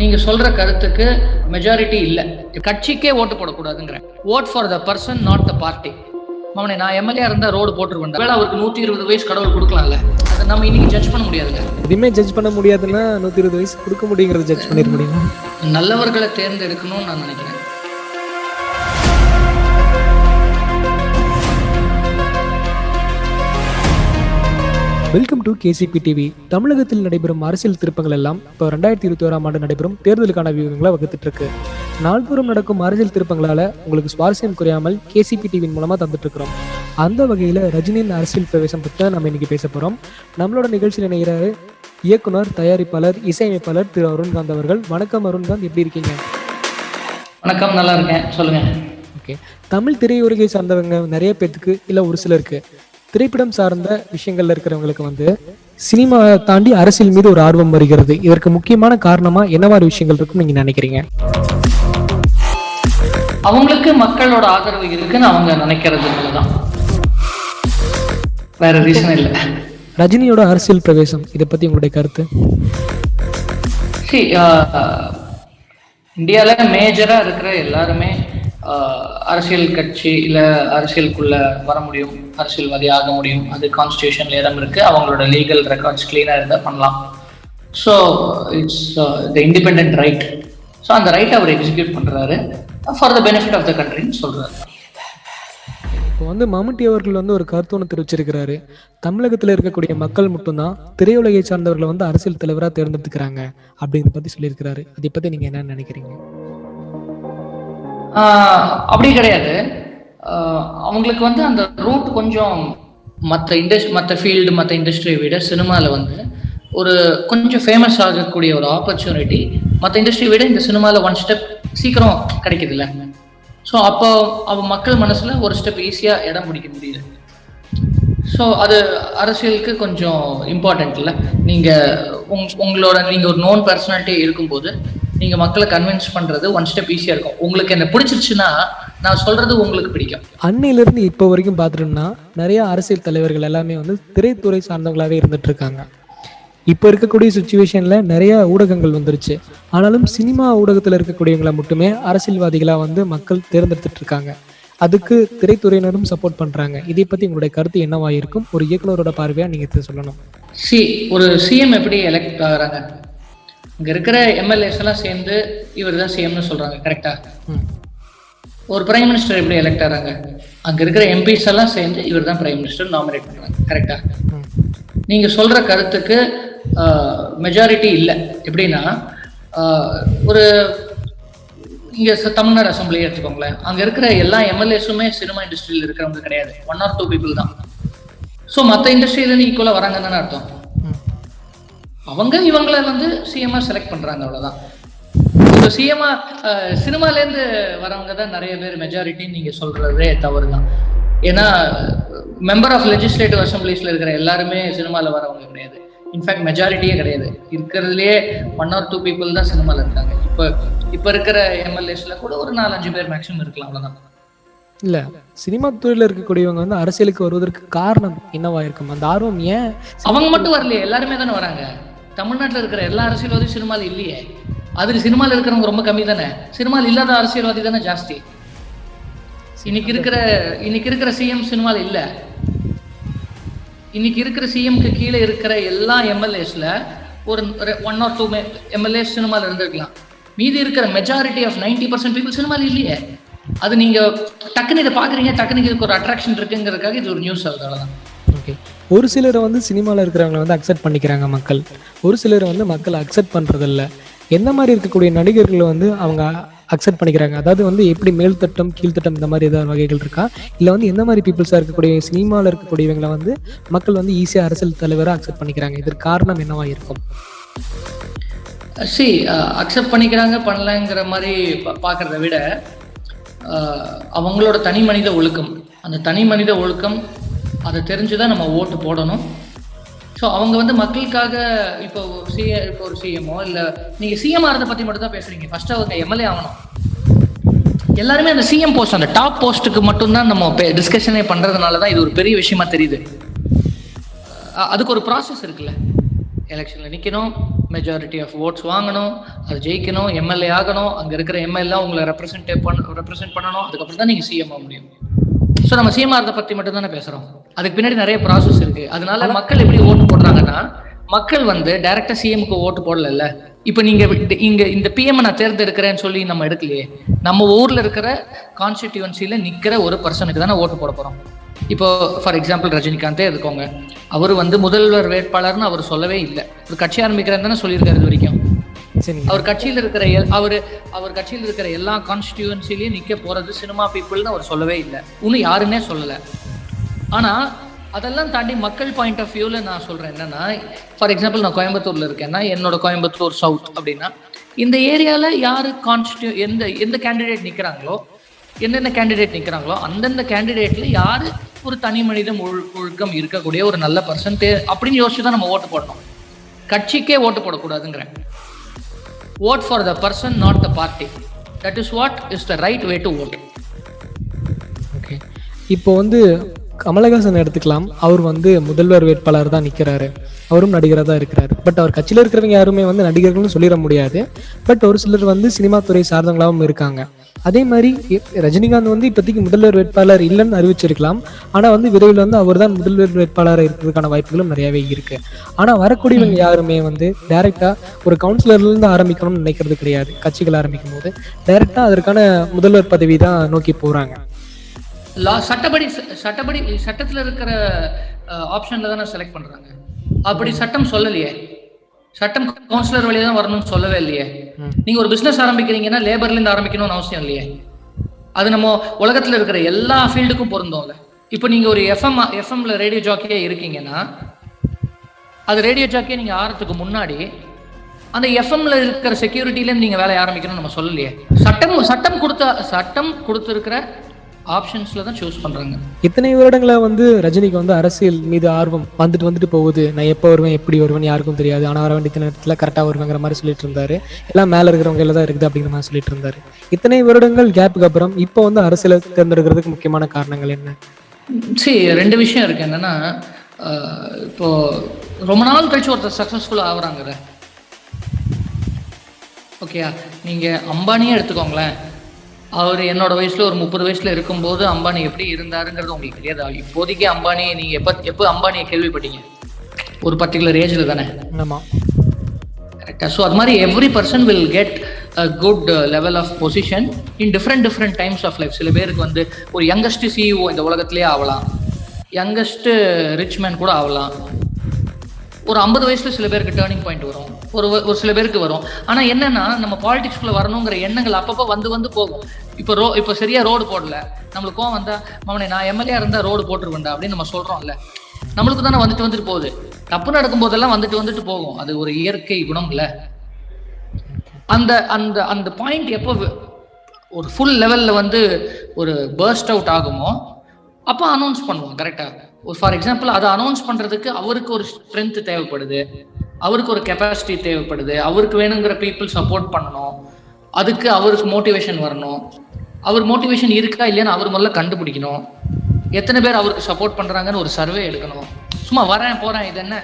நீங்க சொல்ற கருத்துக்கு மெஜாரிட்டி இல்ல. கட்சிக்கே ஓட்டு போடக்கூடாதுங்கிற vote for the person not the party அவனை நான் எம்எல்ஏ இருந்தா ரோடு போட்டுருவேன். வேலை அவருக்கு நூத்தி இருபது வயசு கடவுள் கொடுக்கலாம்ல. அதை நம்ம இன்னைக்கு ஜட்ஜ் பண்ண முடியாதுங்க எதுவுமே ஜட்ஜ் பண்ண முடியாதுன்னா நூற்றி இருபது வயசு கொடுக்க முடியுங்கிறத ஜட்ஜ் பண்ணிட முடியுமா? நல்லவர்களை தேர்ந்தெடுக்கணும்னு நான் நினைக்கிறேன். வெல்கம் டு கேசிபி டிவி தமிழகத்தில் நடைபெறும் அரசியல் திருப்பங்கள் எல்லாம் இப்போ ரெண்டாயிரத்தி இருபத்தி ஓராம் ஆண்டு நடைபெறும் தேர்தலுக்கான வியூகங்களை வகுத்துட்டு இருக்கு நாள்தோறும் நடக்கும் அரசியல் திருப்பங்களால உங்களுக்கு சுவாரஸ்யம் குறையாமல் கேசிபி டிவியின் மூலமா தந்துட்டு இருக்கிறோம் அந்த வகையில ரஜினியின் அரசியல் பிரவேசம் பற்றி நம்ம இன்னைக்கு பேச போறோம். நம்மளோட நிகழ்ச்சியில் இணைகிறாரு இயக்குனர் தயாரிப்பாளர் இசையமைப்பாளர் திரு அருண்காந்த் அவர்கள். வணக்கம் அருண்காந்த் எப்படி இருக்கீங்க? வணக்கம் நல்லா இருக்கேன். சொல்லுங்க. ஓகே. தமிழ் திரையுலகை சார்ந்தவங்க நிறைய பேத்துக்கு இல்லை ஒரு சிலருக்கு திரைப்படம் சார்ந்த விஷயங்கள்ல இருக்கிறவங்களுக்கு வந்து சினிமாவை தாண்டி அரசியல் மீது ஒரு ஆர்வம் வருகிறது. இதற்கு முக்கியமான காரணமா என்ன மாதிரி விஷயங்கள் இருக்குன்னு நீங்க நினைக்கிறீங்க? அவங்களுக்கு மக்களோட ஆதரவு இருக்குன்னு அவங்க நினைக்கிறதுனால தான் வேற ரீசன் இல்லை. ரஜினியோட அரசியல் பிரவேசம் இதை பத்தி உங்களுடைய கருத்து? இந்தியாவில் மேஜராக இருக்கிற எல்லாருமே அரசியல் கட்சி இல்லை அரசியலுக்குள்ள வர முடியும் அரசியல்வாதி ஆக முடியும் அது கான்ஸ்டியூஷன்ல இடம் இருக்கு அவங்களோட லீகல் ரெக்கார்ட்ஸ் கிளீனாக இருந்தால் பண்ணலாம். So it's the independent right so அந்த ரைட் அவர் எக்ஸிக்யூட் பண்ணுறாரு for the benefit of the கண்ட்ரின்னு சொல்கிறாரு இப்போ வந்து மம்முட்டி அவர்கள் வந்து ஒரு கருத்து ஒன்று தெரிவிச்சிருக்கிறாரு. தமிழகத்தில் இருக்கக்கூடிய மக்கள் மட்டும்தான் திரையுலகை சார்ந்தவர்களை வந்து அரசியல் தலைவராக தேர்ந்தெடுத்துக்கிறாங்க அப்படிங்கிறத பத்தி சொல்லியிருக்கிறாரு. அதை பத்தி நீங்க என்ன நினைக்கிறீங்க? அப்படி கிடையாது. அவங்களுக்கு வந்து அந்த ரூட் கொஞ்சம் மற்ற இண்டஸ்ட் மற்ற ஃபீல்டு மற்ற இண்டஸ்ட்ரியை விட சினிமாவில் வந்து ஒரு கொஞ்சம் ஃபேமஸ் ஆகக்கூடிய ஒரு ஆப்பர்ச்சுனிட்டி மற்ற இண்டஸ்ட்ரியை விட இந்த சினிமாவில் ஒன் ஸ்டெப் சீக்கிரம் கிடைக்குதுல்ல. ஸோ அப்போ அவ மக்கள் மனசில் ஒரு ஸ்டெப் ஈஸியாக இடம் பிடிக்க முடியுது. ஸோ அது அரசியலுக்கு கொஞ்சம் இம்பார்ட்டன்ட் இல்லை. நீங்கள் உங் உங்களோட நீங்கள் ஒரு நோன் பர்சனாலிட்டி இருக்கும்போது நீங்கள் மக்களை கன்வின்ஸ் பண்ணுறது ஒன் ஸ்டெப் ஈஸியாக இருக்கும். உங்களுக்கு என்ன பிடிச்சிருச்சுன்னா நான் சொல்கிறது உங்களுக்கு பிடிக்கும். அன்னையிலிருந்து இப்போ வரைக்கும் பார்த்துட்டோம்னா நிறைய அரசியல் தலைவர்கள் எல்லாமே வந்து திரைத்துறை சார்ந்தவங்களாவே இருந்துட்டு இருக்காங்க இப்போ இருக்கக்கூடிய சுச்சுவேஷன்ல நிறைய ஊடகங்கள் வந்துருச்சு. ஆனாலும் சினிமா ஊடகத்தில் இருக்கக்கூடியவங்களை மட்டுமே அரசியல்வாதிகளாக வந்து மக்கள் தேர்ந்தெடுத்துட்டு இருக்காங்க அதுக்கு திரைத்துறையினரும் சப்போர்ட் பண்றாங்க. இதை பத்தி உங்களுடைய கருத்து என்னவா இருக்கும்? ஒரு இயக்குனரோட பார்வையா நீங்க சொல்லணும். சி ஒரு சிஎம் எப்படி எலெக்ட் ஆகுறாங்க? இங்கே இருக்கிற எம்எல்ஏஸ் எல்லாம் சேர்ந்து இவர் தான் சிஎம்னு சொல்கிறாங்க கரெக்டாக ம். ஒரு பிரைம் மினிஸ்டர் எப்படி எலெக்ட் ஆகிறாங்க அங்கே இருக்கிற எம்பிஸ் எல்லாம் சேர்ந்து இவர் தான் பிரைம் மினிஸ்டர் நாமினேட் பண்ணுறாங்க கரெக்டாக ம். நீங்கள் சொல்கிற கருத்துக்கு மெஜாரிட்டி இல்லை. எப்படின்னா ஒரு இங்கே தமிழ்நாடு அசம்பிளி எடுத்துக்கோங்களேன். அங்கே இருக்கிற எல்லா எம்எல்ஏஸுமே சினிமா இண்டஸ்ட்ரியில் இருக்கிறவங்க கிடையாது. ஒன் ஆர் டூ பீப்புள் தான். ஸோ மற்ற இண்டஸ்ட்ரியிலேருந்து ஈக்குவலாக வராங்கன்னு அர்த்தம். அவங்க இவங்கள வந்து சிஎம்ஆ செலக்ட் பண்றாங்க அவ்வளவுதான். இப்போ சிஎம்ஆ சினிமாலேருந்து வரவங்க தான் நிறைய பேர் மெஜாரிட்டின்னு நீங்க சொல்றதே தவறு தான் ஏன்னா மெம்பர் ஆஃப் லெஜிஸ்லேட்டிவ் அசம்பிளிஸ்ல இருக்கிற எல்லாருமே சினிமால வரவங்க கிடையாது. இன்ஃபேக்ட் மெஜாரிட்டியே கிடையாது. இருக்கிறதுலயே ஒன் ஆர் டூ பீப்புள் தான் சினிமால இருக்காங்க. இப்போ இப்போ இருக்கிற எம்எல்ஏஸ்ல கூட ஒரு நாலஞ்சு பேர் மேக்ஸிமம் இருக்கலாம் அவ்வளவுதான். இல்ல சினிமா துறையில இருக்கக்கூடியவங்க வந்து அரசியலுக்கு வருவதற்கு காரணம் என்னவா இருக்கும்? அந்த ஆர்வம் ஏன் அவங்க மட்டும் வரலையே எல்லாருமே தானே வராங்க? தமிழ்நாட்டில் இருக்கிற எல்லா அரசியல்வாதியும் சினிமாவில் இல்லையே. அதில் சினிமாவில் இருக்கிறவங்க ரொம்ப கம்மி தானே? சினிமாவில் இல்லாத அரசியல்வாதி தானே ஜாஸ்தி. இன்னைக்கு இருக்கிற இன்னைக்கு இருக்கிற சிஎம் சினிமாவில் இல்ல. இன்னைக்கு இருக்கிற சிஎம்க்கு கீழே இருக்கிற எல்லா எம்எல்ஏஸ்ல ஒரு ஒன் ஆர் டூ எம்எல்ஏ சினிமாவில் இருந்திருக்கலாம். மீதி இருக்கிற மெஜாரிட்டி ஆஃப் 90% பர்சன்ட் பீப்புள் சினிமாவில் இல்லையே. அது நீங்க டக்குன்னு இதை பார்க்குறீங்க டக்குன்னு இதுக்கு ஒரு அட்ராக்ஷன் இருக்குங்கிறதுக்காக இது ஒரு நியூஸ் ஆகுது தான் ஓகே. ஒரு சிலரை வந்து சினிமாவில் இருக்கிறவங்களை வந்து அக்செப்ட் பண்ணிக்கிறாங்க மக்கள். ஒரு சிலர் வந்து மக்கள் அக்செப்ட் பண்ணுறதில்ல எந்த மாதிரி இருக்கக்கூடிய நடிகர்களை வந்து அவங்க அக்செப்ட் பண்ணிக்கிறாங்க? அதாவது வந்து எப்படி மேல்தட்டம் கீழ்த்தட்டம் இந்த மாதிரி ஏதாவது வகைகள் இருக்கா? இல்லை வந்து எந்த மாதிரி பீப்புள்ஸாக இருக்கக்கூடிய சினிமாவில் இருக்கக்கூடியவங்களை வந்து மக்கள் வந்து ஈஸியாக அரசியல் தலைவராக அக்செப்ட் பண்ணிக்கிறாங்க? இதற்கு காரணம் என்னவாக இருக்கும்? சி அக்செப்ட் பண்ணிக்கிறாங்க பண்ணலங்கிற மாதிரி பா- விட அவங்களோட தனி மனித ஒழுக்கம். அந்த தனி மனித ஒழுக்கம் அதை தெரிஞ்சு தான் நம்ம ஓட்டு போடணும். ஸோ அவங்க வந்து மக்களுக்காக இப்போ சிஏ இப்போ ஒரு சிஎம்ஓ இல்லை நீங்கள் சிஎம் ஆகிறத பற்றி மட்டும் தான் பேசுகிறீங்க ஃபஸ்ட்டு அவங்க எம்எல்ஏ ஆகணும். எல்லாருமே அந்த சிஎம் போஸ்ட் அந்த டாப் போஸ்ட்டுக்கு மட்டும்தான் நம்ம டிஸ்கஷனே பண்ணுறதுனால தான் இது ஒரு பெரிய விஷயமா தெரியுது. அதுக்கு ஒரு ப்ராசஸ் இருக்குல்ல. எலெக்ஷனில் நிற்கணும் மெஜாரிட்டி ஆஃப் ஓட்ஸ் வாங்கணும் அது ஜெயிக்கணும் எம்எல்ஏ ஆகணும் அங்கே இருக்கிற எம்எல்ஏ உங்களை ரெப்ரசன்டே பண்ண ரெப்ரசென்ட் பண்ணணும் அதுக்கப்புறம் தான் நீங்கள் சிஎம் ஆக முடியும். ஸோ நம்ம சிஎம் பற்றி மட்டும் தானே பேசுறோம். அதுக்கு பின்னாடி நிறைய ப்ராசஸ் இருக்கு. அதனால மக்கள் எப்படி ஓட்டு போடுறாங்கன்னா மக்கள் வந்து டைரக்டா சிஎம்க்கு ஓட்டு போடல இப்போ நீங்க இங்க இந்த பிஎம் நான் தேர்ந்தெடுக்கிறேன்னு சொல்லி நம்ம எடுக்கலையே. நம்ம ஊர்ல இருக்கிற கான்ஸ்டிடியூன்சில நிக்கிற ஒரு பர்சனுக்கு தானே ஓட்டு போட போறோம். இப்போ ஃபார் எக்ஸாம்பிள் ரஜினிகாந்தே இருக்கோங்க அவர் வந்து முதல்வர் வேட்பாளர்னு அவர் சொல்லவே இல்லை. ஒரு கட்சி ஆரம்பிக்கிறேன்னு தானே சொல்லியிருக்காரு இது வரைக்கும். அவர் கட்சியில் இருக்கிற எல்- அவர் அவர் கட்சியில் இருக்கிற எல்லா கான்ஸ்டியூன்சிலையும் நிற்க போறது சினிமா பீப்புள்னு அவர் சொல்லவே இல்லை. இன்னும் யாருன்னே சொல்லல. ஆனா அதெல்லாம் தாண்டி மக்கள் பாயிண்ட் ஆஃப் வியூவில் நான் சொல்றேன் என்னன்னா ஃபார் எக்ஸாம்பிள் நான் கோயம்புத்தூர்ல இருக்கேன்னா என்னோட கோயம்புத்தூர் சவுத் அப்படின்னா இந்த ஏரியால யாரு கான்ஸ்டியூ எந்த எந்த கேண்டிடேட் நிக்கிறாங்களோ எந்தெந்த கேண்டிடேட் நிக்கிறாங்களோ அந்தந்த கேண்டிடேட்டில் யாரு ஒரு தனி மனிதம் ஒழு ஒழுக்கம் இருக்கக்கூடிய ஒரு நல்ல பர்சன் அப்படின்னு யோசிச்சு தான் நம்ம ஓட்டு போடணும். கட்சிக்கே ஓட்டு போடக்கூடாதுங்கிறேன். Vote for the person not the party. That is what is the right way to vote. Okay இப்போ வந்து கமலஹாசன் எடுத்துக்கலாம். அவர் வந்து முதல்வர் வேட்பாளர் தான் நிற்கிறாரு அவரும் நடிகராக தான் இருக்கிறாரு. பட் அவர் கட்சியில் இருக்கிறவங்க யாருமே வந்து நடிகர்கள்னு சொல்லிட முடியாது. பட் ஒரு சிலர் வந்து சினிமா துறை சார்ந்தவங்களாகவும் இருக்காங்க. அதே மாதிரி ரஜினிகாந்த் வந்து இப்போதைக்கு முதல்வர் வேட்பாளர் இல்லைன்னு அறிவிச்சிருக்கலாம். ஆனால் வந்து விரைவில் வந்து அவர் தான் முதல்வர் வேட்பாளராக இருக்கிறதுக்கான வாய்ப்புகளும் நிறையவே இருக்கு. ஆனால் வரக்கூடியவங்க யாருமே வந்து டைரெக்டாக ஒரு கவுன்சிலர்லேருந்து ஆரம்பிக்கணும்னு நினைக்கிறது கிடையாது. கட்சிகள் ஆரம்பிக்கும் போது டைரெக்டாக அதற்கான முதல்வர் பதவி தான் நோக்கி போகிறாங்க லா சட்டப்படி சட்டப்படி சட்டத்தில் இருக்கிற ஆப்ஷனில் தானே செலக்ட் பண்ணுறாங்க அப்படி சட்டம் சொல்லலையே. சட்டம் கவுன்சிலர் வழியா தான் வரணும்னு சொல்லவே இல்லையே. நீங்க ஒரு பிசினஸ் ஆரம்பிக்கிறீங்கன்னா லேபர்ல இருந்து ஆரம்பிக்கணும்னு அவசியம் இல்லையே. அது நம்ம உலகத்துல இருக்கிற எல்லா ஃபீல்டுக்கும் பொருந்தும்ல. இப்போ நீங்க ஒரு எஃப்எம் எஃப்எம்ல ரேடியோ ஜாக்கியே இருக்கீங்கன்னா அது ரேடியோ ஜாக்கியே நீங்க ஆறதுக்கு முன்னாடி அந்த எஃப்எம்ல இருக்கிற செக்யூரிட்டில நீங்க வேலைய ஆரம்பிக்கணும்னு நம்ம சொல்லலையே. சட்டம் சட்டம் கொடுத்த சட்டம் கொடுத்திருக்கிற ஆப்ஷன்ஸ்ல தான் சூஸ் பண்றாங்க. இத்தனை வருடங்களா வந்து ரஜினிக்கு வந்து அரசியல் மீது ஆர்வம் வந்துட்டு வந்துட்டு போகுது. நான் எப்போ வருவேன் எப்படி வருவேன் யாருக்கும் தெரியாது. ஆனால் வர வேண்டிய நேரத்தில் கரெக்டாக வருவேங்கிற மாதிரி சொல்லிட்டு இருந்தாரு. எல்லாம் மேலே இருக்கிறவங்க தான் இருக்குது அப்படிங்கிற மாதிரி சொல்லிட்டு இருந்தாரு. இத்தனை வருடங்கள் கேப்புக்கு அப்புறம் இப்போ வந்து அரசியலை தேர்ந்தெடுக்கிறதுக்கு முக்கியமான காரணங்கள் என்ன? சரி ரெண்டு விஷயம் இருக்கு. என்னன்னா இப்போ ரொம்ப நாள் கழிச்சு ஒருத்தர் சக்ஸஸ்ஃபுல்லாக ஆகுறாங்க ஓகேயா நீங்க அம்பானியே எடுத்துக்கோங்களேன். அவர் என்னோட வயசுல ஒரு முப்பது வயசுல இருக்கும்போது அம்பானி எப்படி இருந்தாருங்கிறது உங்களுக்கு தெரியாது? இப்போதைக்கு அம்பானி நீங்க எப்போ எப்போ அம்பானியை கேள்விப்பட்டீங்க? ஒரு பர்டிகுலர் ஏஜ்ல தானே? ஆமாம் கரெக்டாக ஸோ அது மாதிரி every person will get a good level of position in different different times of life சில பேருக்கு வந்து ஒரு யங்கஸ்ட் சிஇஓ இந்த உலகத்திலே ஆகலாம் யங்கஸ்ட் ரிச் மேன் கூட ஆகலாம் ஒரு ஐம்பது வயசுல சில பேருக்கு டேர்னிங் பாயிண்ட் வரும். ஒரு ஒரு சில பேருக்கு வரும். ஆனா என்னன்னா நம்ம பாலிடிக்ஸ்குள்ள வரணுங்கிற எண்ணங்கள் அப்பப்போ வந்து வந்து போகும். இப்போ ரோ இப்போ சரியா ரோடு போடல. நம்மளுக்கு கோவம் வந்தா மவனே நான் எம்எல்ஏ இருந்தா ரோடு போட்டுருவேன்டா அப்படின்னு நம்ம சொல்றோம்ல. நம்மளுக்கு தானே வந்துட்டு வந்துட்டு போகுது. தப்பு நடக்கும் போதெல்லாம் வந்துட்டு வந்துட்டு போகும். அது ஒரு இயற்கை குணம் இல்ல அந்த அந்த அந்த பாயிண்ட் எப்போ ஒரு ஃபுல் லெவல்ல வந்து ஒரு பர்ஸ்ட் அவுட் ஆகுமோ அப்போ அனௌன்ஸ் பண்ணுவோம் கரெக்டா ஒரு ஃபார் எக்ஸாம்பிள் அதை அனௌன்ஸ் பண்றதுக்கு அவருக்கு ஒரு ஸ்ட்ரென்த் தேவைப்படுது. அவருக்கு ஒரு கெப்பாசிட்டி தேவைப்படுது. அவருக்கு வேணுங்கிற பீப்புள் சப்போர்ட் பண்ணணும். அதுக்கு அவருக்கு மோட்டிவேஷன் வரணும். அவர் மோட்டிவேஷன் இருக்கா இல்லையான்னு அவர் முதல்ல கண்டுபிடிக்கணும். எத்தனை பேர் அவருக்கு சப்போர்ட் பண்ணுறாங்கன்னு ஒரு சர்வே எடுக்கணும். சும்மா வரேன் போகிறேன் இது என்ன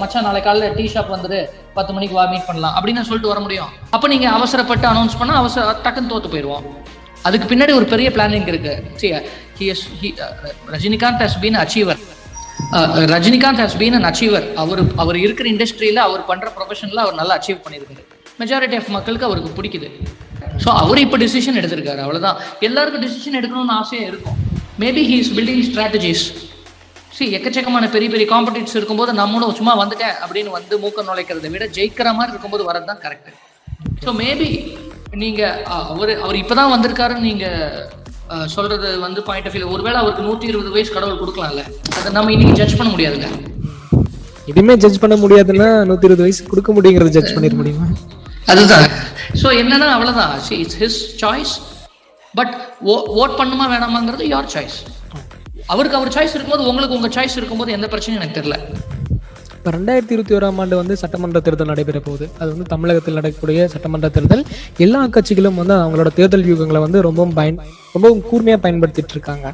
மச்சான் நாளை காலைல டீ ஷாப் வந்துரு பத்து மணிக்கு வா மீட் பண்ணலாம் அப்படின்னு சொல்லிட்டு வர முடியும். அப்போ நீங்கள் அவசரப்பட்டு அனௌன்ஸ் பண்ணால் அவசர டக்குன்னு தோற்று போயிடுவோம். அதுக்கு பின்னாடி ஒரு பெரிய பிளானிங் இருக்குது Rajinikanth has been achiever Rajinikanth has been an achiever அவர் அவர் இருக்கிற இண்டஸ்ட்ரியில் அவர் பண்ணுற ப்ரொஃபஷனில் அவர் நல்லா அச்சீவ் பண்ணியிருக்காரு. மெஜாரிட்டி ஆஃப் மக்களுக்கு அவருக்கு பிடிக்குது. ஸோ அவர் இப்போ டிசிஷன் எடுத்திருக்காரு. அவ்வளோதான் எல்லாருக்கும் டிசிஷன் எடுக்கணும்னு ஆசையாக இருக்கும். Maybe he is building strategies see எக்கச்சக்கமான பெரிய பெரிய காம்படிட்ஸ் இருக்கும்போது நம்மளும் சும்மா வந்துட்டேன் அப்படின்னு வந்து மூக்க நுழைக்கிறத விட ஜெயிக்கிற மாதிரி இருக்கும்போது வரது தான் கரெக்ட் ஸோ மேபி நீங்கள் அவர் அவர் அவர் இப்பதான் வந்திருக்காருன்னு நீங்கள் சொல்றது வந்து பாயிண்ட் ஆஃப் வியூ ஒருவேளை அவருக்கு நூத்தி இருபது வயசு கடவுள் கொடுக்கலாம்ல அதை நம்ம இன்னைக்கு ஜட்ஜ் பண்ண முடியாதுல்ல எதுவுமே ஜட்ஜ் பண்ண முடியாதுன்னா நூற்றி இருபது வயசு கொடுக்க முடியுங்கிறத ஜட்ஜ் பண்ணிட முடியுமா? அதுதான். ஸோ என்னன்னா அவ்வளவுதான். See it's his choice but vote பண்ணுமா வேணாமாங்கிறது யார் சாய்ஸ் அவருக்கு அவர் சாய்ஸ் இருக்கும்போது உங்களுக்கு உங்க சாய்ஸ் இருக்கும்போது எந்த பிரச்சனையும் எனக்கு தெரியல. இப்போ ரெண்டாயிரத்தி இருபத்தி ஓராம் ஆண்டு வந்து சட்டமன்ற தேர்தல் நடைபெற போகுது. அது வந்து தமிழகத்தில் நடக்கக்கூடிய சட்டமன்ற தேர்தல். எல்லா கட்சிகளும் வந்து அவங்களோட தேர்தல் வியூகங்களை வந்து ரொம்பவும் பயன் ரொம்பவும் கூர்மையாக பயன்படுத்திட்டு இருக்காங்க.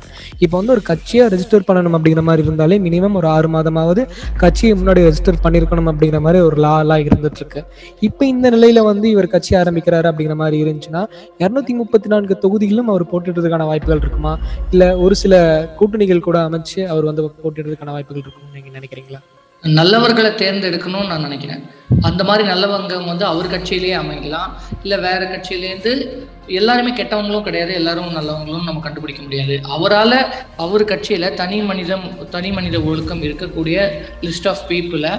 இப்போ வந்து ஒரு கட்சியை ரெஜிஸ்டர் பண்ணணும் அப்படிங்கிற மாதிரி இருந்தாலே மினிமம் ஒரு ஆறு மாதமாவது கட்சியை முன்னாடி ரெஜிஸ்டர் பண்ணியிருக்கணும் அப்படிங்கிற மாதிரி ஒரு லா எல்லாம் இருந்துட்டு இருக்கு இப்போ இந்த நிலையில வந்து இவர் கட்சி ஆரம்பிக்கிறாரு அப்படிங்கிற மாதிரி இருந்துச்சுன்னா இரநூத்தி முப்பத்தி நான்கு தொகுதிகளும் அவர் போட்டிடுறதுக்கான வாய்ப்புகள் இருக்குமா? இல்லை ஒரு சில கூட்டணிகள் கூட அமைச்சு அவர் வந்து போட்டிடுறதுக்கான வாய்ப்புகள் இருக்கும்னு நீங்க நினைக்கிறீங்களா? நல்லவர்களை தேர்ந்தெடுக்கணும்னு நான் நினைக்கிறேன். அந்த மாதிரி நல்லவங்க வந்து அவர் கட்சியிலேயே அமைக்கலாம் இல்லை வேற கட்சியிலேருந்து எல்லாருமே கெட்டவங்களும் கிடையாது எல்லாரும் நல்லவங்களும் நம்ம கண்டுபிடிக்க முடியாது. அவரால் அவர் கட்சியில் தனி மனிதம் தனி மனித ஒழுக்கம் இருக்கக்கூடிய லிஸ்ட் ஆஃப் பீப்புளை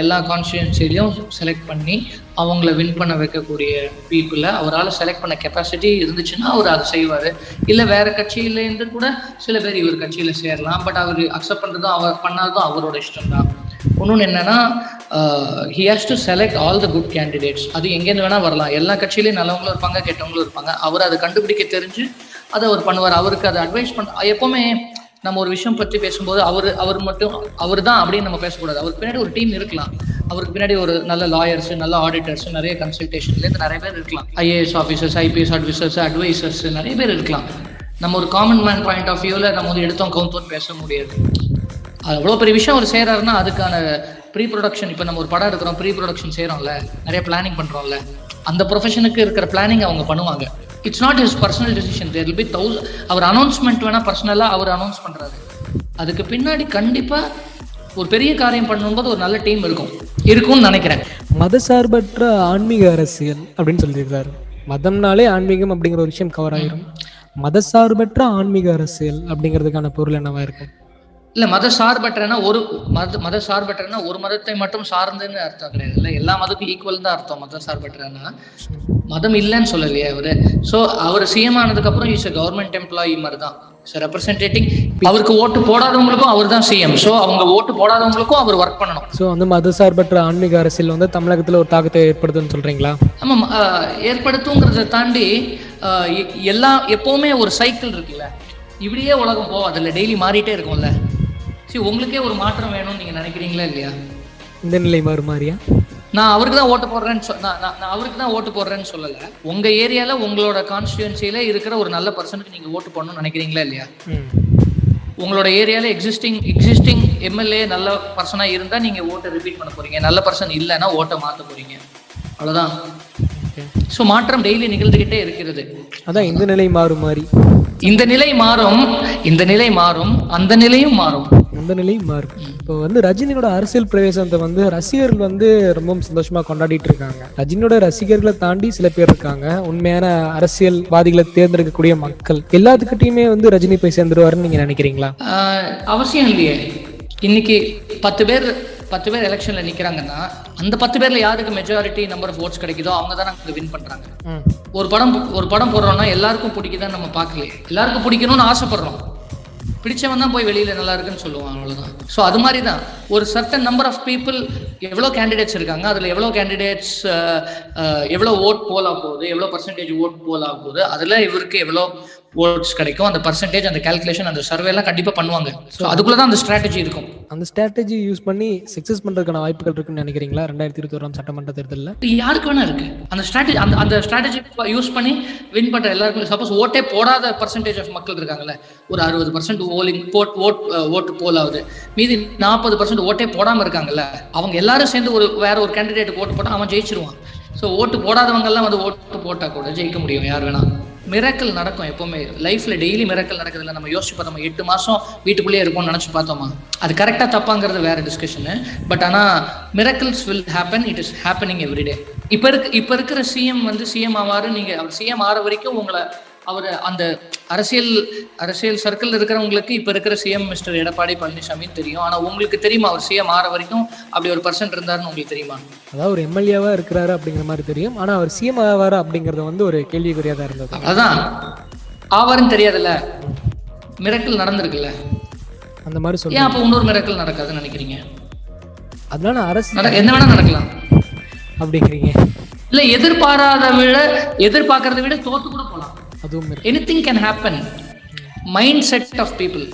எல்லா கான்ஸ்டியூன்சிலையும் செலக்ட் பண்ணி அவங்கள வின் பண்ண வைக்கக்கூடிய பீப்புளை அவரால் செலக்ட் பண்ண கெப்பாசிட்டி இருந்துச்சுன்னா அவர் அதை செய்வார். இல்லை வேறு கட்சியிலேருந்து கூட சில பேர் இவர் கட்சியில் சேரலாம். பட் அவர் அக்செப்ட் பண்ணுறதும் அவர் பண்ணாததும் அவரோட இஷ்டம் தான் இன்னொன்று என்னன்னா he has to select all the good candidates அது எங்கேருந்து வேணால் வரலாம். எல்லா கட்சியிலையும் நல்லவங்களும் இருப்பாங்க கெட்டவங்களும் இருப்பாங்க. அவர் அதை கண்டுபிடிக்க தெரிஞ்சு அதை அவர் பண்ணுவார். அவருக்கு அதை அட்வைஸ் பண்ண எப்போவுமே நம்ம ஒரு விஷயம் பற்றி பேசும்போது அவர் அவர் மட்டும் அவர் தான் அப்படின்னு நம்ம பேசக்கூடாது. அவருக்கு பின்னாடி ஒரு டீம் இருக்கலாம். அவருக்கு பின்னாடி ஒரு நல்ல லாயர்ஸ் நல்ல ஆடிட்டர்ஸ் நிறைய கன்சல்டேஷன்லேருந்து நிறைய பேர் இருக்கலாம். IAS officers IPS officers advisers நிறைய பேர் இருக்கலாம். நம்ம ஒரு காமன் மேன் பாயிண்ட் ஆஃப் வியூவில் நம்ம வந்து எடுத்தோம் கவுந்தோன்னு பேச முடியாது. அது அவ்வளோ பெரிய விஷயம் அவர் செய்கிறாருன்னா அதுக்கான ப்ரீ ப்ரொடக்ஷன் இப்போ நம்ம ஒரு படம் எடுக்கிறோம் ப்ரீ ப்ரொடக்ஷன் செய்கிறோம்ல நிறைய பிளானிங் பண்ணுறோம்ல அந்த ப்ரொஃபஷனுக்கு இருக்கிற பிளானிங் அவங்க பண்ணுவாங்க. It's not his personal decision there be those our announcement வேணால் பர்சனலாக அவர் அனௌன்ஸ் பண்ணுறாரு அதுக்கு பின்னாடி கண்டிப்பாக ஒரு பெரிய காரியம் பண்ணும்போது ஒரு நல்ல டீம் இருக்கும். இருக்கும்னு நினைக்கிறேன். மதசார்பற்ற ஆன்மீக அரசியல் அப்படின்னு சொல்லியிருக்காரு மதம்னாலே ஆன்மீகம் அப்படிங்கிற ஒரு விஷயம் கவர் ஆயிரும். மதசார்பற்ற ஆன்மீக அரசியல் அப்படிங்கிறதுக்கான பொருள் என்னவா இருக்கும்? இல்ல மத சார்பற்றனா ஒரு மத மத சார்பற்றனா ஒரு மதத்தை மட்டும் சார்ந்துன்னு அர்த்தம் கிடையாது. இல்ல எல்லா மதத்துக்கும் ஈக்குவல் தான் அர்த்தம் மத சார்பற்றனா மதம் இல்லைன்னு சொல்லலையே அவரு. சோ அவர் சிஎம் ஆனதுக்கு அப்புறம் இஸ் கவர்மெண்ட் எம்ப்ளாயி மாதிரி தான் ரெப்ரசன்டேட்டிங் அவருக்கு ஓட்டு போடாதவங்களுக்கும் அவர் தான் சிஎம் சோ அவங்க ஓட்டு போடாதவங்களுக்கும் அவர் ஒர்க் பண்ணணும். ஸோ வந்து மதசார்பற்ற ஆன்மீக அரசியல் வந்து தமிழகத்துல ஒரு தாக்கத்தை ஏற்படுத்துன்னு சொல்றீங்களா? ஆமாம் ஏற்படுத்துங்கிறத தாண்டி எல்லா எப்பவுமே ஒரு சைக்கிள் இருக்குல்ல. இப்படியே உலகம் போகாதுல்ல டெய்லி மாறிட்டே இருக்கும்ல. சரி உங்களுக்கே ஒரு மாற்றம் வேணும்னு நீங்க நினைக்கிறீங்களா இல்லையா? இந்த நிலை மாறு மாதிரியா நான் அவருக்கு தான் ஓட்டு போடுறேன்னு நான் நான் அவருக்கு தான் ஓட்டு போடுறேன்னு சொல்லல. உங்க ஏரியால உங்களோட கான்ஸ்டியூன்சில இருக்கிற ஒரு நல்ல பர்சனுக்கு நீங்க ஓட்டு போடணும்னு நினைக்கிறீங்களா இல்லையா? உங்களோட ஏரியால எக்ஸிஸ்டிங் எக்ஸிஸ்டிங் எம்எல்ஏ நல்ல பர்சனா இருந்தா நீங்க ஓட்டை ரிப்பீட் பண்ண போறீங்க. நல்ல பர்சன் இல்லைன்னா ஓட்டை மாத்த போறீங்க. அவ்வளவுதான். ஸோ மாற்றம் டெய்லி நிகழ்ந்துகிட்டே இருக்கிறது. அதான் இந்த நிலை மாறு. மாதிரி இந்த நிலை மாறும் இந்த நிலை மாறும் அந்த நிலையும் மாறும். அந்த நிலையும் மாறும் இப்போ வந்து ரஜினியோட அரசியல் பிரவேசத்தை வந்து ரசிகர்கள் வந்து ரொம்பவும் சந்தோஷமா கொண்டாடிட்டு இருக்காங்க. ரஜினியோட ரசிகர்களை தாண்டி சில பேர் இருக்காங்க. உண்மையான அரசியல்வாதிகளை தேர்ந்தெடுக்கக்கூடிய மக்கள். எல்லாத்துக்கிட்டையுமே வந்து ரஜினி போய் சேர்ந்துருவாருன்னு நீங்க நினைக்கிறீங்களா? அவசியம் இல்லையே. இன்னைக்கு பத்து பேர் பத்து பேர் எலெக்ஷன்ல நிக்கிறாங்கன்னா அந்த பத்து பேர்ல யாருக்கு மெஜாரிட்டி நம்பர் ஆஃப் ஓட்ஸ் கிடைக்குதோ அவங்க தான் அங்க வின் பண்றாங்க ஒரு படம் ஒரு படம் போடுறோம்னா எல்லாருக்கும் பிடிக்குதான்னு நம்ம பார்க்கலையே. எல்லாருக்கும் பிடிக்கணும்னு ஆசைப்படுறோம். பிடிச்சவன் தான் போய் வெளியில நல்லா இருக்குன்னு சொல்லுவான் அவ்வளவுதான். ஸோ அது மாதிரி தான் ஒரு சர்டன் நம்பர் ஆஃப் பீப்புள் எவ்வளோ கேண்டிடேட்ஸ் இருக்காங்க அதுல எவ்வளோ கேண்டிடேட்ஸ் எவ்வளோ ஓட் போல் ஆக போகுது எவ்வளோ பர்சன்டேஜ் ஓட் போல் ஆக போகுது அதுல இவருக்கு எவ்வளோ ஓட்ஸ் கிடைக்கும். அந்த பர்சன்டேஜ் அந்த கால்குலேஷன் அந்த சர்வே எல்லாம் கண்டிப்பா பண்ணுவாங்க. ஸோ அதுக்குள்ள தான் அந்த ஸ்ட்ராட்டஜி இருக்கும். அந்த ஸ்ட்ராட்டஜி யூஸ் பண்ணி சக்சஸ் பண்றதுக்கான வாய்ப்புகள் இருக்குன்னு நினைக்கிறீங்களா? ரெண்டாயிரத்தி இருபத்தி ஓராம் சட்டமன்ற தேர்தலில்? யாருக்கு வேணா இருக்கு. அந்த ஸ்ட்ராட்டஜி அந்த அந்த ஸ்ட்ராட்டஜி யூஸ் பண்ணி வின் பண்ற எல்லாருக்கும் சப்போஸ் ஓட்டே போடாத பர்சன்டேஜ் ஆஃப் மக்கள் இருக்காங்கல்ல. ஒரு அறுபது பர்சன்ட் ஓலிங் போட் ஓட் ஓட்டு போல் ஆகுது. மீதி நாற்பது பர்சன்ட் ஓட்டே போடாம இருக்காங்கல்ல. அவங்க எல்லாரும் சேர்ந்து ஒரு வேற ஒரு கேண்டிடேட் ஓட்டு போட்டா அவன் ஜெயிச்சிருவான். ஸோ ஓட்டு போடாதவங்க எல்லாம் வந்து ஓட்டு போட்டா கூட ஜெயிக்க முடியும். யார் வேணா. மிரக்கல் நடக்கும் எப்பவுமே. லைஃப்ல டெய்லி மிரக்கல் நடக்குதுல்ல நம்ம யோசிச்சு பார்த்தோம் எட்டு மாசம் வீட்டுக்குள்ளேயே இருக்கும்னு நினச்சி பார்த்தோமா? அது கரெக்டாக தப்பாங்கிறது வேற டிஸ்கஷனு பட் ஆனால் miracles will happen it is happening everyday இப்போ இருக்க இப்போ இருக்கிற சிஎம் வந்து சிஎம் ஆவாரு. நீங்கள் அவர் சிஎம் ஆற வரைக்கும் உங்களை அவர் அந்த அரசியல் அரசியல் சர்க்கிள் இருக்கிறவங்களுக்கு இப்ப இருக்கிற சிஎம் மிஸ்டர் எடப்பாடி பழனிசாமி தெரியும். ஆனா உங்களுக்கு தெரியுமா? அவர் சிஎம் ஆற வரைக்கும் அப்படி ஒரு பர்சன்ட் இருந்தாருன்னு உங்களுக்கு தெரியுமா? அதாவது ஒரு எம்எல்ஏவா இருக்கிறாரு அப்படிங்கிற மாதிரி தெரியும். ஆனா அவர் சிஎம் ஆவாரா அப்படிங்கறது வந்து ஒரு கேள்விக்குறியா தான் இருந்தது. அவ்வளவுதான் ஆவாருன்னு தெரியாதுல்ல. மிரக்கல் நடந்திருக்குல்ல. அந்த மாதிரி சொல்லி ஏன் அப்போ இன்னொரு மிரக்கல் நடக்காதுன்னு நினைக்கிறீங்க? அதனால அரசு என்ன வேணா நடக்கலாம். அப்படிங்கிறீங்க. இல்ல எதிர்பாராத விட எதிர்பார்க்கறத விட தோத்து கூட அதுவும் any anything can happen mind set of people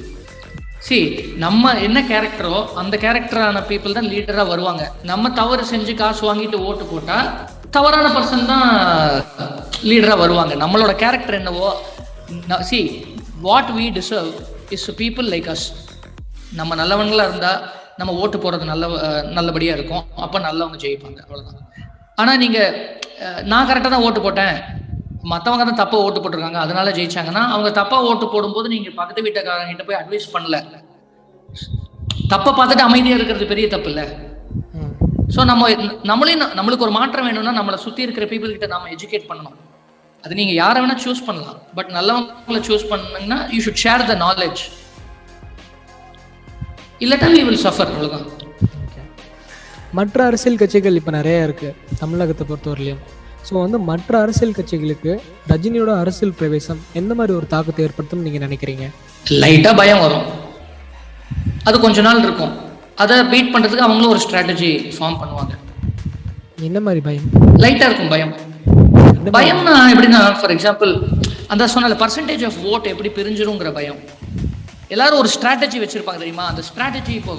C நம்ம என்ன கேரக்டரோ அந்த கேரக்டரான பீப்புள் தான் லீடராக வருவாங்க. நம்ம தவறு செஞ்சு காசு வாங்கிட்டு ஓட்டு போட்டால் தவறான பர்சன் தான் லீடராக வருவாங்க. நம்மளோட கேரக்டர் என்னவோ see what we deserve is people like us நம்ம நல்லவங்களாக இருந்தால் நம்ம ஓட்டு போடுறது நல்ல நல்லபடியாக இருக்கும். அப்போ நல்லவங்க ஜெயிப்பாங்க. அவ்வளோதான் ஆனால் நீங்கள் நான் கரெக்டாக தான் ஓட்டு போட்டேன். மத்தவங்க தான் தப்பா ஓட்டு போட்டிருக்காங்க அதனால ஜெயிச்சாங்கன்னா அவங்க தப்பா ஓட்டு போடும்போது நீங்க பக்கத்து வீட்டுக்காரங்க கிட்ட போய் அட்வைஸ் பண்ணல. தப்பை பார்த்துட்டு அமைதியா இருக்கிறது பெரிய தப்பு இல்ல. ஸோ நம்ம நம்மளையும் ந- நம்மளுக்கு ஒரு மாற்றம் வேணும்னா நம்மளை சுத்தி இருக்கிற பீப்புள் கிட்ட நாம எஜுகேட் பண்ணணும். அது நீங்க யாரை வேணா சூஸ் பண்ணலாம். பட் நல்லவங்களை சூஸ் பண்ணீங்கன்னா you should share the knowledge இல்லாட்டா வி வில் சஃபர் அவ்வளவுதான். Okay. மற்ற அரசியல் கட்சிகள் இப்போ நிறைய இருக்கு. தமிழகத்தை பொறுத்தவரையிலையும் ஸோ வந்து மற்ற அரசியல் கட்சிகளுக்கு ரஜினியோட அரசியல் பிரவேசம் எந்த மாதிரி ஒரு தாக்கத்தை ஏற்படுத்தும்னு நீங்க நினைக்கிறீங்க? லைட்டா பயம் வரும். அது கொஞ்ச நாள் இருக்கும். அதை பீட் பண்றதுக்கு அவங்களும் ஒரு ஸ்ட்ராட்டஜி ஃபார்ம் பண்ணுவாங்க. என்ன மாதிரி பயம்? லைட்டா இருக்கும் பயம். பயம்னா எப்படின்னா ஃபார் எக்ஸாம்பிள் அந்த சொன்ன பர்சன்டேஜ் ஆஃப் ஓட் எப்படி பிரிஞ்சிருங்கிற பயம். எல்லாரும் ஒரு ஸ்ட்ராட்டஜி வச்சிருப்பாங்க தெரியுமா? அந்த ஸ்ட்ராட்டஜி இப்போ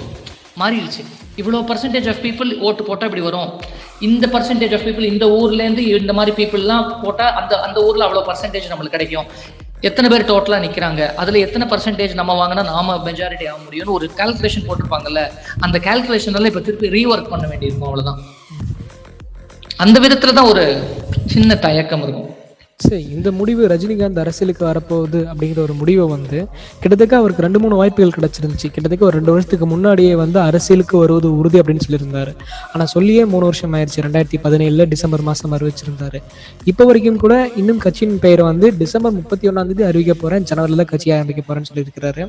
மாறிடுச்சு. இவ்வளோ பர்சன்டேஜ் ஆஃப் பீப்புள் ஓட்டு போட்டால் இப்படி வரும். இந்த பர்சன்டேஜ் ஆஃப் பீப்புள் இந்த ஊர்லேருந்து இந்த மாதிரி பீப்புளெலாம் போட்டால் அந்த அந்த ஊரில் அவ்வளோ பர்சன்டேஜ் நம்மளுக்கு கிடைக்கும். எத்தனை பேர் டோட்டலாக நிற்கிறாங்க அதில் எத்தனை பர்சன்டேஜ் நம்ம வாங்கினா நாம மெஜாரிட்டி ஆக முடியும்னு ஒரு கால்குலேஷன் போட்டிருப்பாங்கல்ல அந்த கால்குலேஷனால இப்போ திருப்பி ரீஒர்க் பண்ண வேண்டியிருக்கும் அவ்வளோதான் அந்த விதத்தில் தான் ஒரு சின்ன தயக்கம் இருக்கும். சரி இந்த முடிவு ரஜினிகாந்த் அரசியலுக்கு வரப்போகுது அப்படிங்கிற ஒரு முடிவை வந்து கிட்டத்தட்ட அவருக்கு ரெண்டு மூணு வாய்ப்புகள் கிடச்சிருந்துச்சு. கிட்டத்தட்ட ஒரு ரெண்டு வருஷத்துக்கு முன்னாடியே வந்து அரசியலுக்கு வருவது உறுதி அப்படின்னு சொல்லியிருந்தாரு. ஆனால் சொல்லியே மூணு வருஷம் ஆயிடுச்சு ரெண்டாயிரத்தி பதினேழில் டிசம்பர் மாதம் அறிவிச்சிருந்தார் இப்போ வரைக்கும் கூட இன்னும் கட்சியின் பெயரை வந்து டிசம்பர் முப்பத்தி ஒன்றாம் தேதி அறிவிக்க போகிறேன் ஜனவரியில் கட்சி ஆரம்பிக்க போகிறேன்னு சொல்லியிருக்கிறாரு.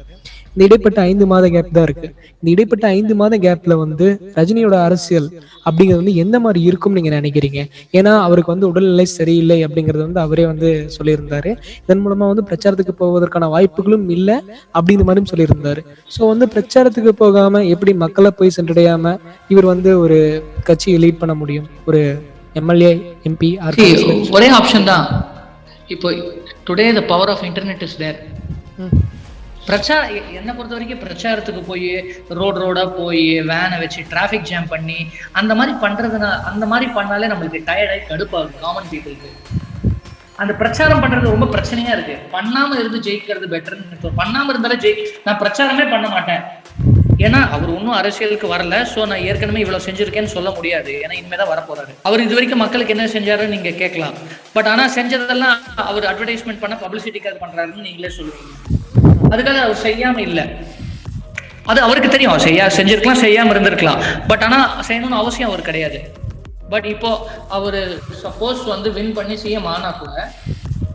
இந்த இடைப்பட்ட ஐந்து மாத கேப் தான் இருக்குது இந்த இடைப்பட்ட ஐந்து மாத கேப்பில் வந்து ரஜினியோட அரசியல் அப்படிங்கிறது வந்து எந்த மாதிரி இருக்கும்னு நீங்கள் நினைக்கிறீங்க? ஏன்னா அவருக்கு வந்து உடல்நிலை சரியில்லை அப்படிங்கிறது வந்து அவர் வந்து சொல்லியிருந்தாரு. இதன் மூலமா வந்து பிரச்சாரத்துக்கு போவதற்கான வாய்ப்புகளும் இல்லை அப்படிங்கிற மாதிரியும் சொல்லியிருந்தாரு. ஸோ வந்து பிரச்சாரத்துக்கு போகாம எப்படி மக்களை போய் சென்றடையாம இவர் வந்து ஒரு கட்சியை லீட் பண்ண முடியும்? ஒரு எம்எல்ஏ எம்பி ஒரே ஆப்ஷன் தான். இப்போ today the power of internet is there பிரச்சார என்னை பொறுத்த வரைக்கும் பிரச்சாரத்துக்கு போய் ரோடு ரோடா போய் வேனை வச்சு டிராஃபிக் ஜாம் பண்ணி அந்த மாதிரி பண்றதுனா அந்த மாதிரி பண்ணாலே நம்மளுக்கு டயர்டாகி கடுப்பாகும் காமன் பீப்புளுக்கு அந்த பிரச்சாரம் பண்றது ரொம்ப பிரச்சனையா இருக்கு. பண்ணாம இருந்து ஜெயிக்கிறது பெட்டர்னு பண்ணாம இருந்தாலே ஜெயி நான் பிரச்சாரமே பண்ண மாட்டேன். ஏன்னா அவர் ஒன்றும் அரசியலுக்கு வரல. ஸோ நான் ஏற்கனவே இவ்வளோ செஞ்சுருக்கேன்னு சொல்ல முடியாது. ஏன்னா இனிமேதான் தான் போறாரு அவர் இது வரைக்கும் மக்களுக்கு என்ன செஞ்சாருன்னு நீங்க கேட்கலாம். பட் ஆனால் செஞ்சதெல்லாம் அவர் அட்வர்டைஸ்மெண்ட் பண்ண பப்ளிசிட்டிக்காக பண்றாருன்னு நீங்களே சொல்லுவீங்க. அதுக்காக அவர் செய்யாம இல்லை. அது அவருக்கு தெரியும். செய்யா செஞ்சிருக்கலாம் செய்யாமல் இருந்திருக்கலாம். பட் ஆனால் செய்யணும்னு அவசியம் அவர் கிடையாது. பட் இப்போ அவர் சப்போஸ் வந்து வின் பண்ணி சிஎம் ஆனா கூட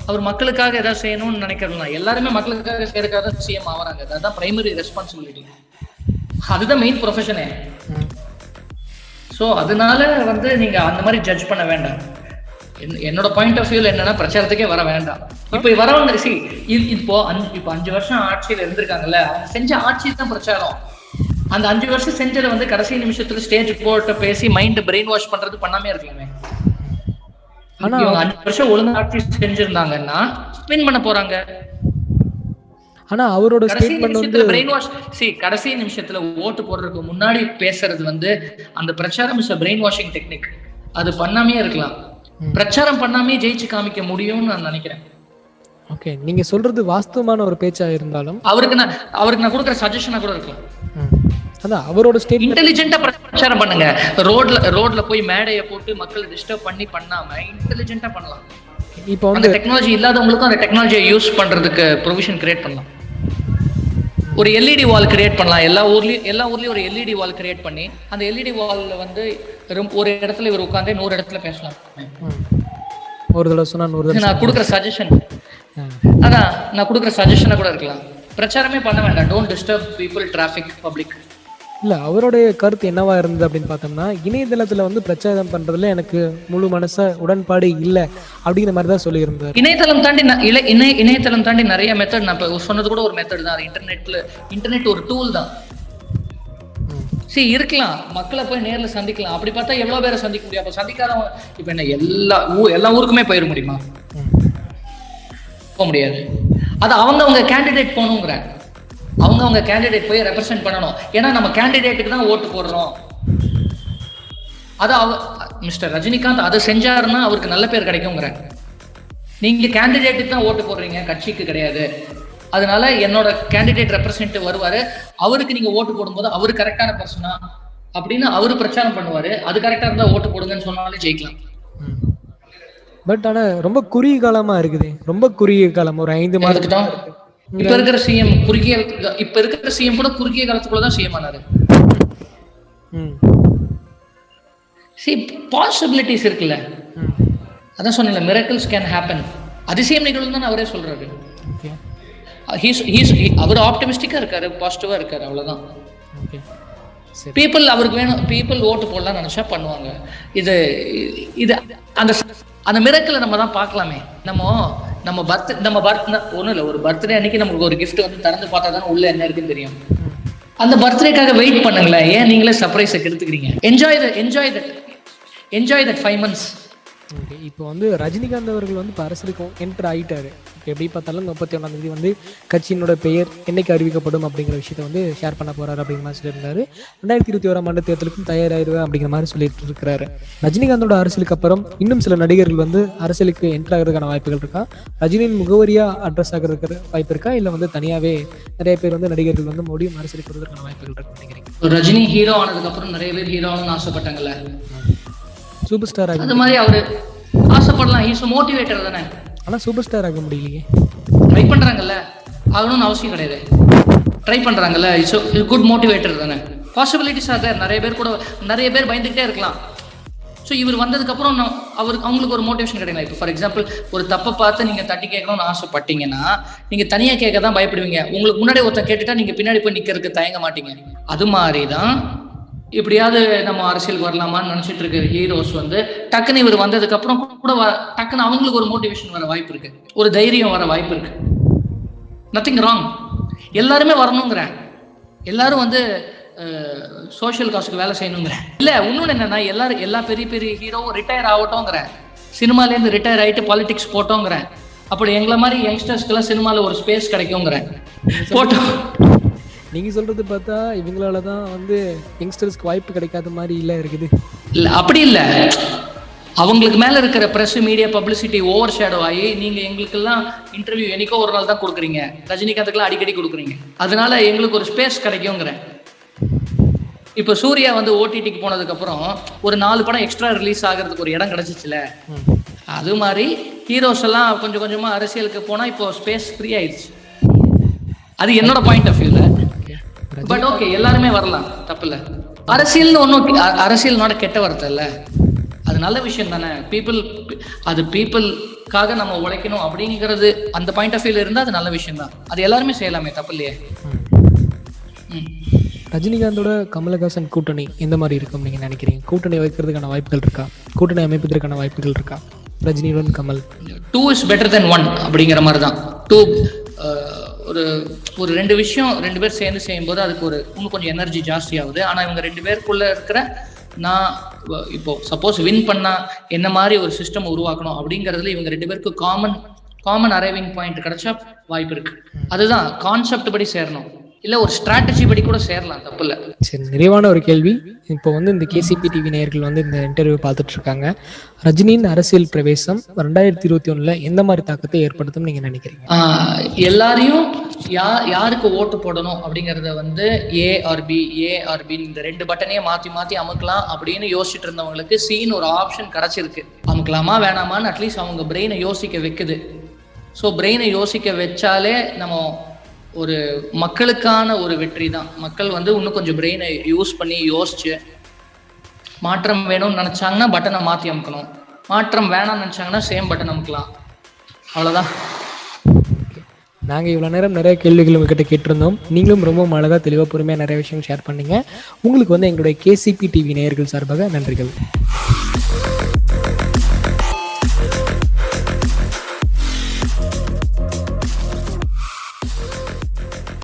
அவர் மக்களுக்காக ஏதாவது செய்யணும்னு நினைக்கிறதுனா எல்லாருமே மக்களுக்காக செய்யறதுக்காக தான் சிஎம் ஆகிறாங்க அதுதான் பிரைமரி ரெஸ்பான்சிபிலிட்டி அதுதான் மெயின் ப்ரொஃபஷனே ஸோ அதனால வந்து நீங்க அந்த மாதிரி ஜட்ஜ் பண்ண வேண்டாம். என்- என்னோட பாயிண்ட் ஆஃப் வியூல என்னன்னா பிரச்சாரத்துக்கே வர வேண்டாம். இப்போ வரவங்க சி இப்போ அஞ்சு இப்போ அஞ்சு வருஷம் ஆட்சியில இருந்திருக்காங்கல்ல அவங்க செஞ்ச ஆட்சி தான் பிரச்சாரம். அந்த அஞ்சு வருஷம் செஞ்சதை வந்து கடைசி நிமிஷத்துல ஸ்டேஜ் போட்டு பேசி மைண்ட் பிரெயின் வாஷ் பண்றது பண்ணாமே இருக்கலாமே. ஆனா- இவங்க அஞ்சு வருஷம் ஒழுங்கா ஆட்சி செஞ்சிருந்தாங்கன்னா வின் பண்ண போறாங்க. ஆனா அவரோட ஸ்டேட்மெண்ட் வந்து பிரெயின் வாஷ் சி கடைசி நிமிஷத்துல ஓட்டு போடுறதுக்கு முன்னாடி பேசுறது வந்து அந்த பிரச்சாரம் இஸ் பிரெயின் வாஷிங் டெக்னிக் அது பண்ணாமே இருக்கலாம். பிரச்சாரம் பண்ணாமே ஜெயிச்சு காமிக்க முடியும்னு நான் நினைக்கிறேன். ஓகே நீங்க சொல்றது வாஸ்தவமான ஒரு பேச்சா இருந்தாலும் அவருக்கு நான் அவருக்கு நான் கொடுக்குற சஜஷனா கூட இருக்கலாம். அதான் அவரோட ஸ்டேட்மெண்ட் இன்டெலிஜென்ட்டா பிரச்சாரம் பண்ணுங்க. ரோட்ல ரோட்ல போய் மேடையை போட்டு மக்களை டிஸ்டர்ப் பண்ணி பண்ணாம இன்டெலிஜென்ட்டா பண்ணலாம். இப்போ வந்து டெக்னாலஜி இல்லாதவங்களுக்கும் அந்த டெக்னாலஜியை யூஸ் பண்றதுக்கு ப்ரொவிஷன் கிரியேட் பண்ணலாம். ஒரு எல்இடி வால் கிரியேட் பண்ணலாம். எல்லா ஊர்லயும் எல்லா ஊர்லயும் ஒரு எல்இடி வால் கிரியேட் பண்ணி அந்த எல்இடி வால்ல வந்து ரொம்ப- ஒரு இடத்துல இவர் உட்காந்து நூறு இடத்துல பேசலாம். ஒரு தடவை சொன்னா நூறு தடவை நான் கொடுக்குற சஜஷன். அதான் நான் கொடுக்குற சஜஷனா கூட இருக்கலாம். பிரச்சாரமே பண்ண வேண்டாம். Don't disturb people traffic public இல்ல அவருடைய கருத்து என்னவா இருந்தது அப்படின்னு பார்த்தோம்னா இணையதளத்துல வந்து பிரச்சாரம் பண்றதுல எனக்கு முழு மனச உடன்பாடு இல்ல அப்படிங்கிற மாதிரி தான் சொல்லியிருந்தார். இணையதளம் தாண்டி இலை- இணைய இணையதளம் தாண்டி நிறைய மெத்தட் நான் இப்போ சொன்னது கூட ஒரு மெத்தட் தான். அது இன்டர்நெட்ல இன்டர்நெட் ஒரு டூல் தான். சரி இருக்கலாம். மக்களை போய் நேர்ல சந்திக்கலாம். அப்படி பார்த்தா எவ்வளவு பேரை சந்திக்க முடியும்? அப்ப சந்திக்காதவங்க இப்ப என்ன எல்லா ஊ எல்லா ஊருக்குமே போயிட முடியுமா. போக முடியாது. அது அவங்க அவங்க கேண்டிடேட் போகணுங்கிற அவங்க அவங்க கேண்டிடேட் போய் ரெப்ரசென்ட் பண்ணணும். ஏன்னா நம்ம கேண்டிடேட்டுக்கு தான் ஓட்டு போடுறோம். அது அவ மிஸ்டர் ரஜினிகாந்த் அதை செஞ்சாருன்னா அவருக்கு நல்ல பேர் கிடைக்குங்கிறேன் நீங்க கேண்டிடேட்டுக்கு தான் ஓட்டு போடுறீங்க கட்சிக்கு கிடையாது. அதனால என்னோட கேண்டிடேட் ரெப்ரசன்டேட்டிவ் வருவாரு. அவருக்கு நீங்க ஓட்டு போடும்போது அவரு கரெக்டான பர்சனா அப்படின்னு அவரு பிரச்சாரம் பண்ணுவாரு. அது கரெக்டா இருந்தா ஓட்டு போடுங்கன்னு சொன்னாலே ஜெயிக்கலாம். பட் ஆனா ரொம்ப குறுகிய காலமா இருக்குது. ரொம்ப குறுகிய காலம். ஒரு ஐந்து மாதம் அதுக்கு தான்? இப்ப இருக்கிற சிஎம் குறுகிய இப்ப இருக்கிற சிஎம் கூட குறுகிய காலத்துக்குள்ள தான் சிஎம் ஆனாரு. சி பாசிபிலிட்டிஸ் இருக்குல்ல. அதான் சொன்னேன்ல மிரக்கல்ஸ் கேன் ஹேப்பன் அதிசயம் நிகழும் தான் அவரே சொல்றாரு. அவர் ஆப்டமிஸ்டிக்கா இருக்காரு பாசிட்டிவா இருக்காரு அவ்வளவுதான். பீப்புள் அவருக்கு வேணும் பீப்புள் ஓட்டு போடலாம் நினைச்சா பண்ணுவாங்க. இது இது அந்த அந்த மிரக்கலை நம்ம தான் பார்க்கலாமே. நம்ம நம்ம பர்த் நம்ம பர்த் ஒன்றும் இல்லை ஒரு பர்த்டே அன்னைக்கு நமக்கு ஒரு கிஃப்ட் வந்து திறந்து பார்த்தா தானே உள்ள என்ன இருக்குன்னு தெரியும். அந்த பர்த்டேக்காக வெயிட் பண்ணுங்களேன். ஏன் நீங்களே சர்ப்ரைஸை கெடுத்துக்கிறீங்க? Enjoy the enjoy that enjoy that five months okay இப்போ வந்து ரஜினிகாந்த் அவர்கள் வந்து இப்போ அரசியலுக்கு என்டர் ஆகிட்டாரு. எப்படி பார்த்தாலும் முப்பத்தி ஒன்றாம் தேதி வந்து கட்சியினோட பெயர் என்னைக்கு அறிவிக்கப்படும் அப்படிங்கிற விஷயத்தை வந்து ஷேர் பண்ண போறாரு அப்படிங்கிற மாதிரி சொல்லியிருந்தாரு. ரெண்டாயிரத்தி இருபத்தி ஓராம் ஆண்டு தேர்தலுக்கும் தயாராகிடுவேன் அப்படிங்கிற மாதிரி சொல்லிட்டு இருக்கிறாரு ரஜினிகாந்தோட அரசியலுக்கு அப்புறம் இன்னும் சில நடிகர்கள் வந்து அரசியலுக்கு என்டர் ஆகிறதுக்கான வாய்ப்புகள் இருக்கா? ரஜினியின் முகவரியா அட்ரஸ் ஆகிறதுக்கு வாய்ப்பு இருக்கா? இல்லை வந்து தனியாகவே நிறைய பேர் வந்து நடிகர்கள் வந்து மோடியும் அரசியலுக்கு வருவதற்கான வாய்ப்புகள் இருக்குன்னு நினைக்கிறேன் ரஜினி ஹீரோ ஆனதுக்கு அப்புறம் நிறைய பேர் ஹீரோ ஆகணும்னு ஆசைப்பட்டாங்கல்ல. சூப்பர் ஸ்டார் ஆக அது மாதிரி அவரு ஆசைப்படலாம். ஈஸ் மோட்டிவேட்டர் தானே. ஆனால் சூப்பர் ஸ்டார் ஆக முடியலையே. ட்ரை பண்றாங்கல்ல. ஆகணும்னு அவசியம் கிடையாது. ட்ரை பண்றாங்கல்ல. இட்ஸ் குட் மோட்டிவேட்டர் தானே. பாசிபிலிட்டிஸ் தேர் நிறைய பேர் கூட நிறைய பேர் பயந்துக்கிட்டே இருக்கலாம். ஸோ இவர் வந்ததுக்கு அப்புறம் நான் அவருக்கு அவங்களுக்கு ஒரு மோட்டிவேஷன் கிடைக்கலாம் இப்போ ஃபார் எக்ஸாம்பிள் ஒரு தப்பை பார்த்து நீங்க தட்டி கேட்கணும்னு ஆசைப்பட்டீங்கன்னா நீங்க தனியா கேட்க தான் பயப்படுவீங்க. உங்களுக்கு முன்னாடி ஒருத்தன் கேட்டுட்டா நீங்க பின்னாடி போய் நிக்கிறதுக்கு தயங்க மாட்டீங்க. அது மாதிரி தான் இப்படியாவது நம்ம அரசியலுக்கு வரலாமான்னு நினைச்சிட்டு இருக்க ஹீரோஸ் வந்து டக்குன்னு இவர் வந்ததுக்கு அப்புறம் கூட டக்குன்னு அவங்களுக்கு ஒரு மோட்டிவேஷன் வர வாய்ப்பு இருக்கு. ஒரு தைரியம் வர வாய்ப்பு இருக்கு. நத்திங் ராங் எல்லாருமே வரணுங்கிறேன் எல்லாரும் வந்து சோஷியல் காசுக்கு வேலை செய்யணுங்கிறேன் இல்ல இன்னொன்னு என்னன்னா எல்லாரும் எல்லா பெரிய பெரிய ஹீரோவும் ரிட்டையர் ஆகட்டோங்கிறேன் சினிமாலேருந்து ரிட்டையர் ஆயிட்டு பாலிடிக்ஸ் போட்டோங்கிறேன் அப்படி எங்களை மாதிரி யங்ஸ்டர்ஸ்க்கெல்லாம் சினிமாவில் ஒரு ஸ்பேஸ் கிடைக்குங்கிறேன் போட்டோம். நீங்க சொல்றது பார்த்தா இவங்களால தான் வந்து யங்ஸ்டர்ஸ்க்கு வாய்ப்பு கிடைக்காத மாதிரி இல்ல இருக்குது. இல்ல அப்படி இல்ல. அவங்களுக்கு மேல இருக்கிற press media publicity overshadow ஆகி நீங்க எங்களுக்கெல்லாம் இன்டர்வியூ என்னைக்கோ ஒரு நாள் தான் கொடுக்குறீங்க. ரஜினிகாந்துக்கெல்லாம் அடிக்கடி கொடுக்குறீங்க. அதனால எங்களுக்கு ஒரு ஸ்பேஸ் கிடைக்குங்கிறேன் இப்போ சூர்யா வந்து ஓடிடிக்கு போனதுக்கு அப்புறம் ஒரு நாலு படம் எக்ஸ்ட்ரா ரிலீஸ் ஆகிறதுக்கு ஒரு இடம் கிடைச்சிச்சுல. அது மாதிரி ஹீரோஸ் எல்லாம் கொஞ்சம் கொஞ்சமா அரசியலுக்கு போனா இப்போ ஸ்பேஸ் ஃப்ரீ ஆயிடுச்சு. அது என்னோட பாயிண்ட் ஆஃப் வியூல பட் ஓகே எல்லாருமே வரலாம் தப்பில்ல. அரசியல்னு ஒன்றும் அரசியல்னோட கெட்ட வார்த்தை இல்ல. அது நல்ல விஷயம் தானே. பீப்புள் அது பீப்புளுக்காக நம்ம உழைக்கணும் அப்படிங்கிறது அந்த பாயிண்ட் ஆஃப் வியூல இருந்தா அது நல்ல விஷயம் தான். அது எல்லாருமே செய்யலாமே தப்பு இல்லையே. ரஜினிகாந்தோட கமலஹாசன் கூட்டணி எந்த மாதிரி இருக்கும் நீங்க நினைக்கிறீங்க? கூட்டணி வைக்கிறதுக்கான வாய்ப்புகள் இருக்கா? கூட்டணி அமைப்பதற்கான வாய்ப்புகள் இருக்கா? ரஜினியுடன் Kamal. Two is better then one அப்படிங்கிற மாதிரி தான் டூ ஒரு ஒரு ரெண்டு விஷயம் ரெண்டு பேர் சேர்ந்து செய்யும்போது அதுக்கு ஒரு இன்னும் கொஞ்சம் எனர்ஜி ஜாஸ்தி ஆகுது ஆனால் இவங்க ரெண்டு பேருக்குள்ள இருக்கிற நான் இப்போ சப்போஸ் வின் பண்ணா என்ன மாதிரி ஒரு சிஸ்டம் உருவாக்கணும் அப்படிங்கிறதுல இவங்க ரெண்டு பேருக்கு காமன் காமன் அரைவிங் பாயிண்ட் கிடைச்சா வாய்ப்பு இருக்கு. அதுதான் கான்செப்ட் படி சேரணும். இல்ல ஒரு ஸ்ட்ராட்டஜி படி கூட சேரலாம் தப்பு இல்ல சரி நிறைவான ஒரு கேள்வி. இப்போ வந்து இந்த கேசிபி டிவி நேயர்கள் வந்து இந்த இன்டர்வியூ பார்த்துட்டு இருக்காங்க. ரஜினியின் அரசியல் பிரவேசம் ரெண்டாயிரத்தி இருபத்தி ஒண்ணுல எந்த மாதிரி தாக்கத்தை ஏற்படுத்தும் நீங்க நினைக்கிறீங்க? எல்லாரையும் யா யாருக்கு ஓட்டு போடணும் அப்படிங்கறத வந்து A R B A R B இந்த ரெண்டு பட்டனையும் மாத்தி மாத்தி அமுக்கலாம் அப்படின்னு யோசிச்சுட்டு இருந்தவங்களுக்கு சீன் ஒரு ஆப்ஷன் கிடைச்சிருக்கு. அமுக்கலாமா வேணாமான்னு அட்லீஸ்ட் அவங்க பிரெயினை யோசிக்க வைக்குது. ஸோ பிரெயினை யோசிக்க வச்சாலே நம்ம ஒரு மக்களுக்கான ஒரு வெற்றி தான். மக்கள் வந்து இன்னும் கொஞ்சம் பிரெயினை யூஸ் பண்ணி யோசிச்சு மாற்றம் வேணும்னு நினைச்சாங்கன்னா பட்டனை மாத்தி அமுக்கணும். மாற்றம் வேணாம்னு நினைச்சாங்கன்னா சேம் பட்டன் அமுக்கலாம். அவ்வளோதான் நாங்கள் இவ்வளோ நேரம் நிறைய கேள்விகள் உங்ககிட்ட கேட்டிருந்தோம். நீங்களும் ரொம்ப அழகாக தெளிவாக பொறுமையாக நிறைய விஷயம் ஷேர் பண்ணீங்க. உங்களுக்கு வந்து எங்களுடைய கேசிபி டிவி நேயர்கள் சார்பாக நன்றிகள்.